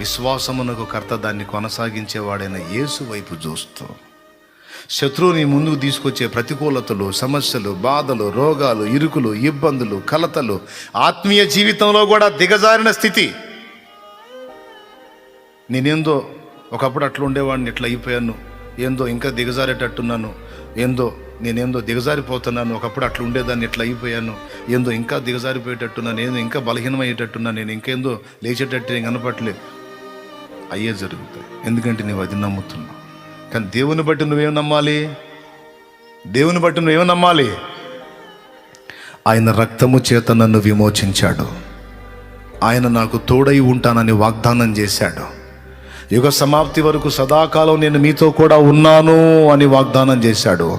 విశ్వాసమునకు కర్త దాన్ని కొనసాగించేవాడైన యేసు వైపు చూస్తూ శత్రువుని ముందుకు తీసుకొచ్చే ప్రతికూలతలు సమస్యలు బాధలు రోగాలు ఇరుకులు ఇబ్బందులు కలతలు ఆత్మీయ జీవితంలో కూడా దిగజారిన స్థితి. నేనేందో ఒకప్పుడు అట్లా ఉండేవాడిని ఇట్లా అయిపోయాను. ఏందో ఇంకా దిగజారేటట్టున్నాను. ఏందో నేనేందో దిగజారిపోతున్నాను. ఒకప్పుడు అట్లా ఉండేదాన్ని ఇట్లా అయిపోయాను. ఏందో ఇంకా దిగజారిపోయేటట్టున్నాను. ఏందో ఇంకా బలహీనమయ్యేటట్టున్నాను. నేను ఇంకేందో లేచేటట్టు నేను కనపట్లేదు అయ్యే జరుగుతాయి. ఎందుకంటే నువ్వు అది నమ్ముతున్నావు. కానీ దేవుని బట్టి నువ్వేం నమ్మాలి? దేవుని బట్టి నువ్వేం నమ్మాలి? ఆయన రక్తము చేత నన్ను విమోచించాడు. ఆయన నాకు తోడై ఉంటానని వాగ్దానం చేశాడు. యుగ సమాప్తి వరకు సదాకాలం నేను మీతో కూడా ఉన్నాను అని వాగ్దానం చేశాడు.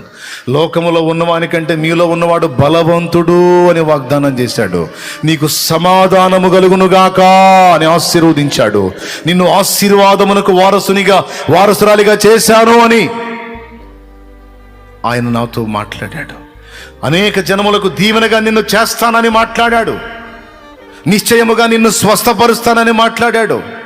లోకములో ఉన్నవానికంటే మీలో ఉన్నవాడు బలవంతుడు అని వాగ్దానం చేశాడు. నీకు సమాధానము కలుగునుగాక అని ఆశీర్వదించాడు. నిన్ను ఆశీర్వాదమునకు వారసునిగా వారసురాలిగా చేశాను అని ఆయన నాతో మాట్లాడాడు. అనేక జనములకు దీవెనగా నిన్ను చేస్తానని మాట్లాడాడు. నిశ్చయముగా నిన్ను స్వస్థపరుస్తానని మాట్లాడాడు.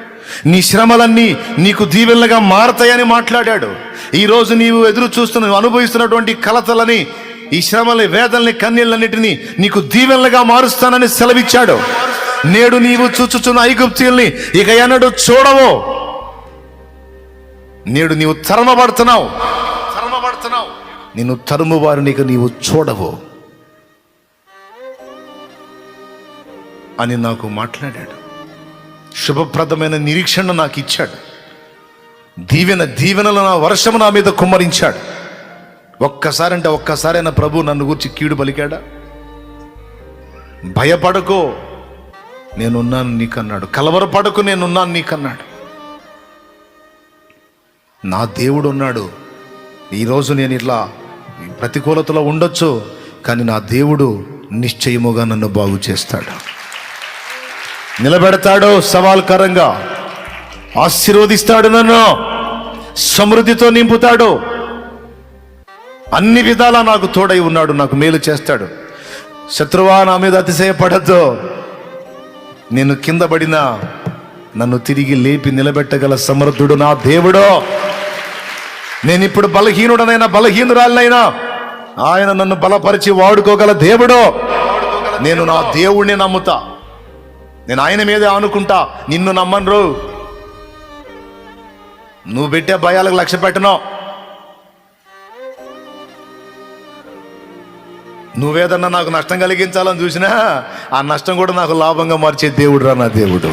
నీ శ్రమలన్నీ నీకు దీవెనలుగా మారతాయని మాట్లాడాడు. ఈరోజు నీవు ఎదురు చూస్తున్న అనుభవిస్తున్నటువంటి కలతలని ఈ శ్రమలని వేదల్ని కన్నీళ్ళన్నిటినీ నీకు దీవెనలుగా మారుస్తానని సెలవిచ్చాడు. నేడు నీవు చూచుచున్న ఐగుప్తీయుల్ని ఇక ఎన్నడూ చూడవు. నేడు నీవు తరమబడుతున్నావు. తరమబడుతున్నావు. నిన్ను తరుము వారిని ఇక నీవు చూడవు. అని నాకు మాట్లాడాడు. శుభప్రదమైన నిరీక్షణ నాకు ఇచ్చాడు దీవెన దీవెనల నా వర్షము నా మీద కుమ్మరించాడు. ఒక్కసారి అంటే ఒక్కసారైనా ప్రభు నన్ను గురించి కీడు పలికాడా? భయపడకో నేనున్నాను నీకన్నాడు. కలవరపడకు నేనున్నాను నీకన్నాడు. నా దేవుడు ఉన్నాడు ఈరోజు నేను ఇట్లా ప్రతికూలతలో ఉండొచ్చు కానీ నా దేవుడు నిశ్చయముగా నన్ను బాగు చేస్తాడు. నిలబెడతాడు సవాల్కరంగా. ఆశీర్వదిస్తాడు నన్ను. సమృద్ధితో నింపుతాడు. అన్ని విధాలా నాకు తోడై ఉన్నాడు నాకు మేలు చేస్తాడు. శత్రువా నా మీద అతిశయపడద్దు. నేను కింద పడినా నన్ను తిరిగి లేపి నిలబెట్టగల సమర్థుడు నా దేవుడో. నేను ఇప్పుడు బలహీనుడనైనా బలహీనురాలనైనా ఆయన నన్ను బలపరిచి వాడుకోగల దేవుడో. నేను నా దేవుణ్ణి నమ్ముతా. నేను ఆయన మీదే అనుకుంటా నిన్ను నమ్మను నువ్వు పెట్టే భయాలకు లక్ష్య పెట్టను. నువ్వేదన్నా నాకు నష్టం కలిగించాలని చూసినా ఆ నష్టం కూడా నాకు లాభంగా మార్చే దేవుడు రా నా దేవుడు.